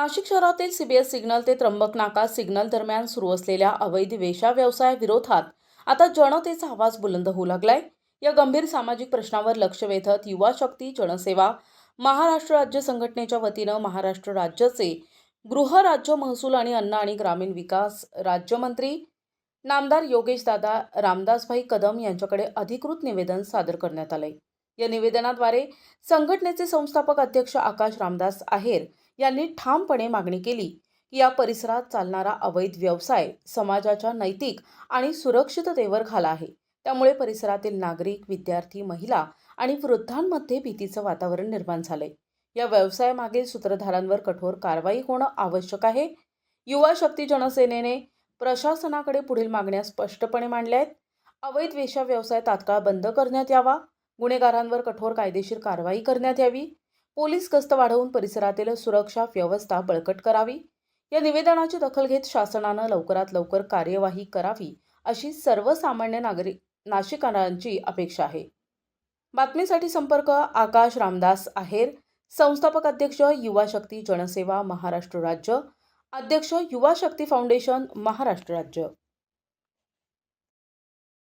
नाशिक शहरातील CBS signal ते त्र्यंबक नाका सिग्नल दरम्यान सुरू असलेल्या अवैध वेशा व्यवसायाविरोधात आता जनतेचा आवाज बुलंद होऊ लागलाय. या गंभीर सामाजिक प्रश्नावर लक्ष वेधत युवा शक्ती जनसेवा महाराष्ट्र राज्य संघटनेच्या वतीनं महाराष्ट्र राज्याचे गृह राज्य महसूल आणि अन्न आणि ग्रामीण विकास राज्यमंत्री नामदार योगेश दादा रामदासभाई कदम यांच्याकडे अधिकृत निवेदन सादर करण्यात आलंय. या निवेदनाद्वारे संघटनेचे संस्थापक अध्यक्ष आकाश रामदास आहेर यांनी ठामपणे मागणी केली की या परिसरात चालणारा अवैध व्यवसाय समाजाच्या नैतिक आणि सुरक्षिततेवर घाला आहे. त्यामुळे परिसरातील नागरिक विद्यार्थी महिला आणि वृद्धांमध्ये भीतीचं वातावरण निर्माण झालंय. या व्यवसायामागील सूत्रधारांवर कठोर कारवाई होणं आवश्यक आहे. युवा शक्ती जनसेनेने प्रशासनाकडे पुढील मागण्या स्पष्टपणे मांडल्या आहेत. अवैध वेशा व्यवसाय तात्काळ बंद करण्यात यावा. गुन्हेगारांवर कठोर कायदेशीर कारवाई करण्यात यावी. पोलीस गस्त वाढवून परिसरातील सुरक्षा व्यवस्था बळकट करावी. या निवेदनाची दखल घेत शासनानं लवकरात लवकर कार्यवाही करावी अशी सर्वसामान्य नागरिक नाशिकांची अपेक्षा आहे. बातमीसाठी संपर्क आकाश रामदास आहेर संस्थापक अध्यक्ष युवा शक्ती जनसेवा महाराष्ट्र राज्य अध्यक्ष युवा शक्ती फाउंडेशन महाराष्ट्र राज्य.